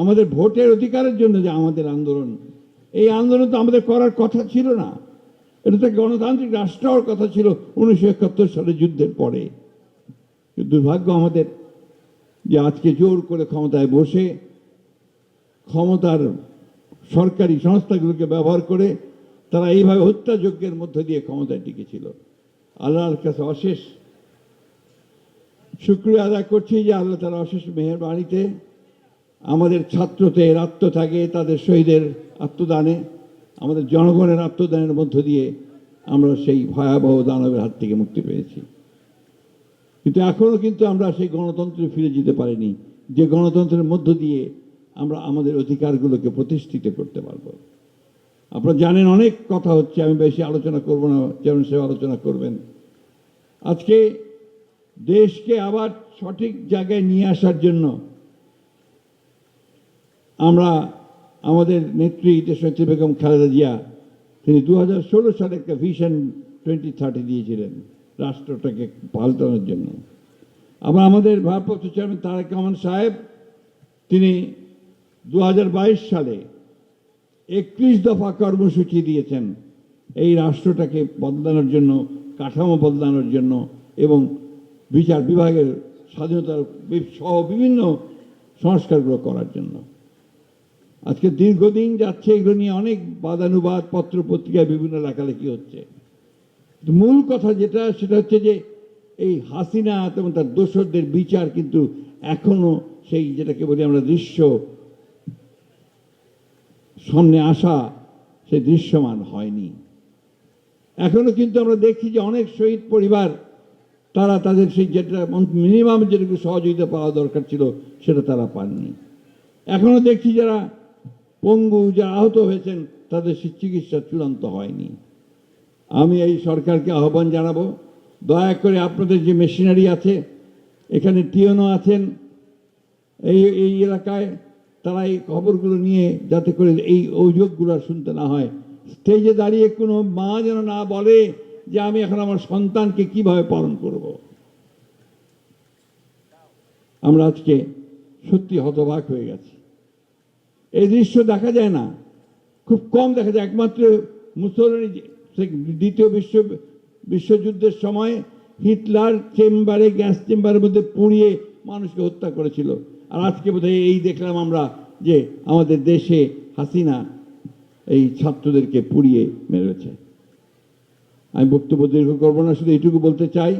আমাদের ভোটের অধিকারের জন্য যে আমাদের আন্দোলন। এই আন্দোলন তো আমাদের করার কথা ছিল না। এটা তো গণতান্ত্রিক রাষ্ট্র হওয়ার কথা ছিল উনিশশো একাত্তর সালে যুদ্ধের পরে। দুর্ভাগ্য আমাদের যে আজকে জোর করে ক্ষমতায় বসে, ক্ষমতার সরকারি সংস্থাগুলোকে ব্যবহার করে তারা এইভাবে হত্যাযজ্ঞের মধ্য দিয়ে ক্ষমতায় টিকেছিল। আল্লাহর কাছে অশেষ শুক্রিয়া আদায় করছি যে আল্লাহ তারা অশেষ মেহরবানিতে আমাদের ছাত্রদের আত্ম থাকে তাদের শহীদের আত্মদানে, আমাদের জনগণের আত্মদানের মধ্য দিয়ে আমরা সেই ভয়াবহ দানবের হাত থেকে মুক্তি পেয়েছি। কিন্তু এখনও কিন্তু আমরা সেই গণতন্ত্রে ফিরে যেতে পারিনি, যে গণতন্ত্রের মধ্য দিয়ে আমরা আমাদের অধিকারগুলোকে প্রতিষ্ঠিত করতে পারব। আপনারা জানেন অনেক কথা হচ্ছে, আমি বেশি আলোচনা করব না যেমন সে আলোচনা করবেন। আজকে দেশকে আবার সঠিক জায়গায় নিয়ে আসার জন্য আমরা আমাদের নেত্রী দেশনেত্রী বেগম খালেদা জিয়া, তিনি দু হাজার ষোলো সালে একটা ভিশন টোয়েন্টি থার্টি দিয়েছিলেন, রাষ্ট্রটাকে পাল্টানোর জন্য। আবার আমাদের ভারপ্রাপ্ত চেয়ারম্যান তারেক রহমান সাহেব, তিনি দু হাজার বাইশ সালে একত্রিশ দফা কর্মসূচি দিয়েছেন এই রাষ্ট্রটাকে বদলানোর জন্য, কাঠামো বদলানোর জন্য এবং বিচার বিভাগের স্বাধীনতার সহ বিভিন্ন সংস্কারগুলো করার জন্য। আজকে দীর্ঘদিন যাচ্ছে, এগুলো নিয়ে অনেক বাদানুবাদ পত্র পত্রিকায় বিভিন্ন লেখালেখি হচ্ছে। মূল কথা যেটা, সেটা হচ্ছে যে এই হাসিনা এবং তার দোসরদের বিচার কিন্তু এখনও সেই যেটাকে বলি আমরা দৃশ্য, সামনে আসা সে দৃশ্যমান হয়নি। এখনও কিন্তু আমরা দেখছি যে অনেক শহীদ পরিবার, তারা তাদের সেই যেটা মিনিমাম যেটুকু সহযোগিতা পাওয়া দরকার ছিল, সেটা তারা পাননি। এখনও দেখছি যারা পঙ্গু যারা আহত হয়েছেন, তাদের চিকিৎসা চূড়ান্ত হয়নি। আমি এই সরকারকে আহ্বান জানাব, দয়া করে আপনাদের যে মেশিনারি আছে, এখানে টিওনো আছেন, এই এই এলাকায় তারা এই খবরগুলো নিয়ে যাতে করে এই অভিযোগগুলো শুনতে না হয়। স্টেজে দাঁড়িয়ে কোনো মা যেন না বলে যে আমি এখন আমার সন্তানকে কীভাবে পালন করব। আমরা আজকে সত্যি হতবাক হয়ে গেছি। এই দৃশ্য দেখা যায় না। খুব কম দেখা যায়। একমাত্র সে দ্বিতীয় বিশ্ব বিশ্বযুদ্ধের সময় হিটলার চেম্বারে, গ্যাস চেম্বারের মধ্যে পুড়িয়ে মানুষকে হত্যা করেছিল। আর আজকে বোধহয় এই দেখলাম আমরা যে আমাদের দেশে হাসিনা এই ছাত্রদেরকে পুড়িয়ে মেরেছে আমি বক্তব্য দীর্ঘ করব না, শুধু এইটুকু বলতে চাই,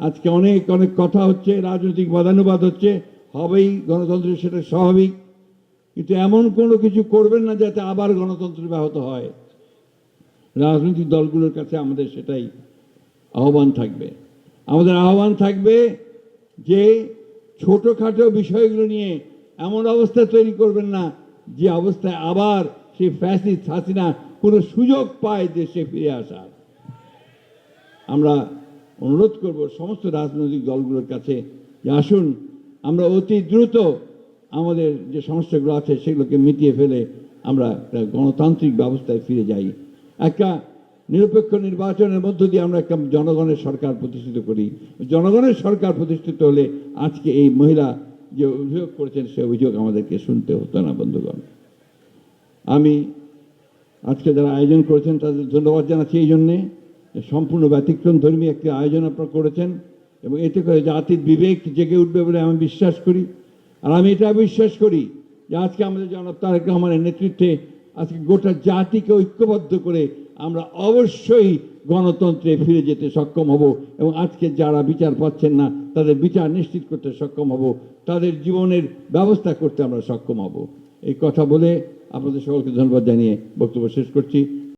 আজকে অনেক অনেক কথা হচ্ছে, রাজনৈতিক বাদানুবাদ হচ্ছে, হবেই গণতন্ত্র, সেটা স্বাভাবিক। কিন্তু এমন কোনো কিছু করবেন না যাতে আবার গণতন্ত্র ব্যাহত হয়। রাজনৈতিক দলগুলোর কাছে আমাদের সেটাই আহ্বান থাকবে। আমাদের আহ্বান থাকবে যে ছোটোখাটো বিষয়গুলো নিয়ে এমন অবস্থা তৈরি করবেন না যে অবস্থায় আবার সেই ফ্যাসিস্ট হাসিনা কোনো সুযোগ পায় দেশে ফিরে আসার। আমরা অনুরোধ করব সমস্ত রাজনৈতিক দলগুলোর কাছে যে আসুন, আমরা অতি দ্রুত আমাদের যে সমস্যাগুলো আছে সেগুলোকে মিটিয়ে ফেলে আমরা একটা গণতান্ত্রিক ব্যবস্থায় ফিরে যাই। একটা নিরপেক্ষ নির্বাচনের মধ্য দিয়ে আমরা একটা জনগণের সরকার প্রতিষ্ঠিত করি। জনগণের সরকার প্রতিষ্ঠিত হলে আজকে এই মহিলা যে অভিযোগ করেছেন, সে অভিযোগ আমাদেরকে শুনতে হতো না, বন্ধুগণ। আমি আজকে যারা আয়োজন করেছেন, তাদের ধন্যবাদ জানাচ্ছি এই জন্যে। সম্পূর্ণ ব্যতিক্রম ধর্মী একটি আয়োজন আপনারা করেছেন এবং এতে করে জাতির বিবেক জেগে উঠবে বলে আমি বিশ্বাস করি। আর আমি এটা বিশ্বাস করি যে আজকে আমাদের জনাব তারেক রহমানের নেতৃত্বে আজকে গোটা জাতিকে ঐক্যবদ্ধ করে আমরা অবশ্যই গণতন্ত্রে ফিরে যেতে সক্ষম হব এবং আজকে যারা বিচার পাচ্ছেন না, তাদের বিচার নিশ্চিত করতে সক্ষম হব, তাদের জীবনের ব্যবস্থা করতে আমরা সক্ষম হব। এই কথা বলে আপনাদের সকলকে ধন্যবাদ জানিয়ে বক্তব্য শেষ করছি।